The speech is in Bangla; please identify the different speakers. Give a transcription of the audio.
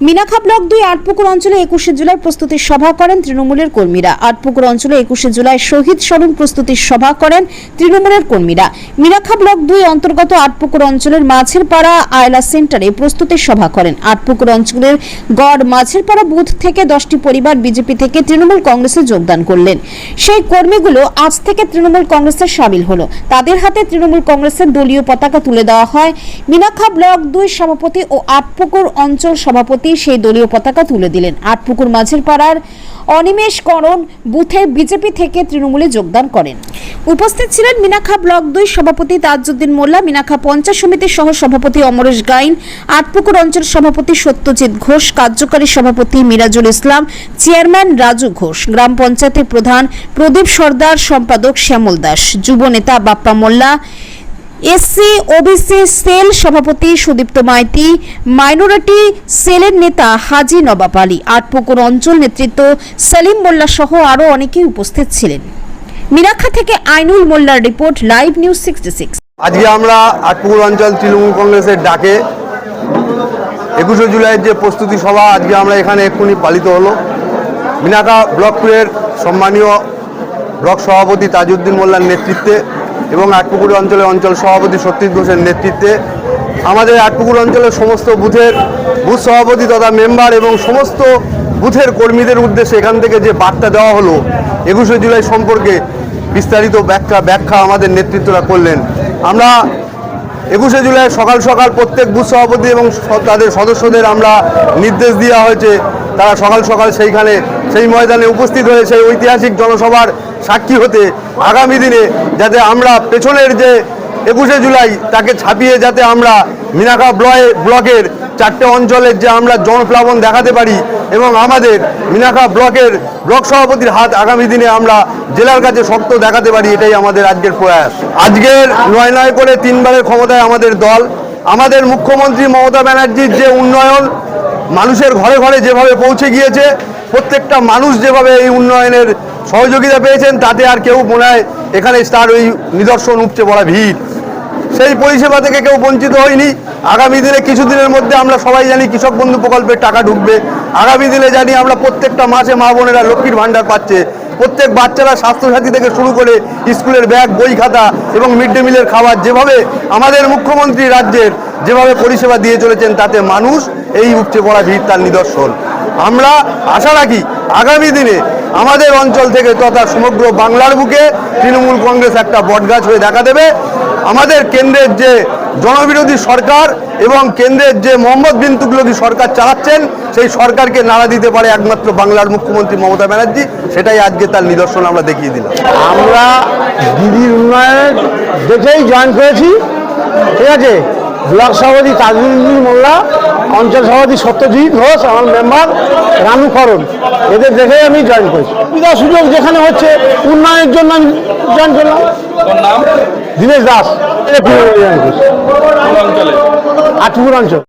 Speaker 1: মিনাখা ব্লক দুই আটপুকুর অঞ্চলে একুশে জুলাই প্রস্তুতির সভা করেন তৃণমূলের কর্মীরা। আটপুকুর অঞ্চলে একুশে জুলাই শহীদ স্মরণ প্রস্তুতির সভা করেন তৃণমূলের কর্মীরা। মিনাখা ব্লক দুই অন্তর্গত আটপুকুর অঞ্চলের মাঝের পাড়া আয়লা সেন্টারে প্রস্তুতির সভা করেন। আটপুকুর অঞ্চলের গড় মাঝের পাড়া বুথ থেকে দশটি পরিবার বিজেপি থেকে তৃণমূল কংগ্রেসে যোগদান করলেন। সেই কর্মীগুলো আজ থেকে তৃণমূল কংগ্রেসের সামিল হলো। তাদের হাতে তৃণমূল কংগ্রেসের দলীয় পতাকা তুলে দেওয়া হয়। মিনাখা ব্লক দুই সভাপতি ও আটপুকুর অঞ্চল সভাপতি সেই দলীয় পতাকা তুলে দিলেন। আটপুকুর মাঝের পাড়ার অনিমেষ করণ বুথের বিজেপি থেকে তৃণমূলে যোগদান করেন। উপস্থিত ছিলেন মিনাখা ব্লক দুই সভাপতি তাজউদ্দিন মোল্লা মিনাখা পঞ্চায়েত সমিতির সহ সভাপতি অমরেশ গাইন আটপুকুর অঞ্চল সভাপতি সত্যজিৎ ঘোষ, কার্যকারী সভাপতি মিরাজুল ইসলাম, চেয়ারম্যান রাজু ঘোষ, গ্রাম পঞ্চায়েতের প্রধান প্রদীপ সর্দার, সম্পাদক শ্যামল দাস, যুব নেতা Bappa Molla SC, OBC, cell সভাপতি সুদীপ্ত মাইতি, মাইনরিটি সেলের নেতা হাজি নবাব আলী, আটপুকুর অঞ্চল নেতৃত্ব সেলিম মোল্লা সহ আরও অনেকেই উপস্থিত ছিলেন। মিরাখা থেকে আইনুল মোল্লার report, live news sixty six.
Speaker 2: আজকে আমরা আটপুকুর অঞ্চল তৃণমূল কংগ্রেসের ডাকে একুশে জুলাইয়ের যে প্রস্তুতি সভা, আজকে আমরা এখানে এক্ষুনি পালিত হলো। মিনাকা ব্লকপুরের সম্মানীয় ব্লক সভাপতি তাজউদ্দিন মোল্লার নেতৃত্বে এবং আটপুকুর অঞ্চলের অঞ্চল সভাপতি সত্যজিৎ ঘোষের নেতৃত্বে আমাদের আটপুকুর অঞ্চলের সমস্ত বুথের বুথ সভাপতি তথা মেম্বার এবং সমস্ত বুথের কর্মীদের উদ্দেশ্যে এখান থেকে যে বার্তা দেওয়া হলো, একুশে জুলাই সম্পর্কে বিস্তারিত ব্যাখ্যা ব্যাখ্যা আমাদের নেতৃত্বরা করলেন। আমরা একুশে জুলাই সকাল সকাল প্রত্যেক বুথ সভাপতি এবং তাদের সদস্যদের আমরা নির্দেশ দেওয়া হয়েছে। তারা সকাল সকাল সেইখানে, সেই ময়দানে উপস্থিত হয়ে সেই ঐতিহাসিক জনসভার সাক্ষী হতে আগামী দিনে যাতে আমরা পেছনের যে একুশে জুলাই তাকে ছাপিয়ে যাতে আমরা মিনাকা ব্লয়ে, ব্লকের চারটে অঞ্চলের যে আমরা জনপ্লাবন দেখাতে পারি এবং আমাদের মিনাকা ব্লকের ব্লক সভাপতির হাত আগামী দিনে আমরা জেলার কাছে শক্ত দেখাতে পারি, এটাই আমাদের আজকের প্রয়াস। আজকের নয় নয় করে তিনবারের ক্ষমতায় আমাদের দল, আমাদের মুখ্যমন্ত্রী মমতা ব্যানার্জির যে উন্নয়ন, মানুষের ঘরে ঘরে যেভাবে পৌঁছে গিয়েছে, প্রত্যেকটা মানুষ যেভাবে এই উন্নয়নের সহযোগিতা পেয়েছেন, তাতে আর কেউ মনে হয় এখানে তার ওই নিদর্শন উপচে পড়া ভিড়। সেই পরিষেবা থেকে কেউ বঞ্চিত হয়নি। আগামী দিনে কিছুদিনের মধ্যে আমরা সবাই জানি কৃষক বন্ধু প্রকল্পের টাকা ঢুকবে। আগামী দিনে জানি আমরা প্রত্যেকটা মাসে মা বোনেরা লক্ষ্মীর ভাণ্ডার পাচ্ছে। প্রত্যেক বাচ্চারা স্বাস্থ্যসাথী থেকে শুরু করে স্কুলের ব্যাগ, বই খাতা এবং মিড ডে মিলের খাবার যেভাবে আমাদের মুখ্যমন্ত্রী রাজ্যের যেভাবে পরিষেবা দিয়ে চলেছেন, তাতে মানুষ এই উপচে পড়া ভিড় তার নিদর্শন। আমরা আশা রাখি আগামী দিনে আমাদের অঞ্চল থেকে তথা সমগ্র বাংলার বুকে তৃণমূল কংগ্রেস একটা বটগাছ হয়ে দেখা দেবে। আমাদের কেন্দ্রের যে জনবিরোধী সরকার এবং কেন্দ্রের যে মোহাম্মদ বিন তুগলকি সরকার চালাচ্ছেন, সেই সরকারকে নাড়া দিতে পারে একমাত্র বাংলার মুখ্যমন্ত্রী মমতা ব্যানার্জি, সেটাই আজকে তার নিদর্শন আমরা দেখিয়ে দিলাম।
Speaker 3: আমরা দিদির উন্নয়নের দেখেই জয়েন করেছি, ঠিক আছে? ব্লক সভাপতি তাজুদ্দিন মোল্লা অঞ্চল সভাপতি সত্যজিৎ ঘোষ আমার মেম্বার রানু করণ এদের দেখে আমি জয়েন করেছি। সুবিধা সুযোগ যেখানে হচ্ছে উন্নয়নের জন্য আমি জয়েন করলাম। দীনেশ দাস। জয়েন করছি আটপুর অঞ্চল।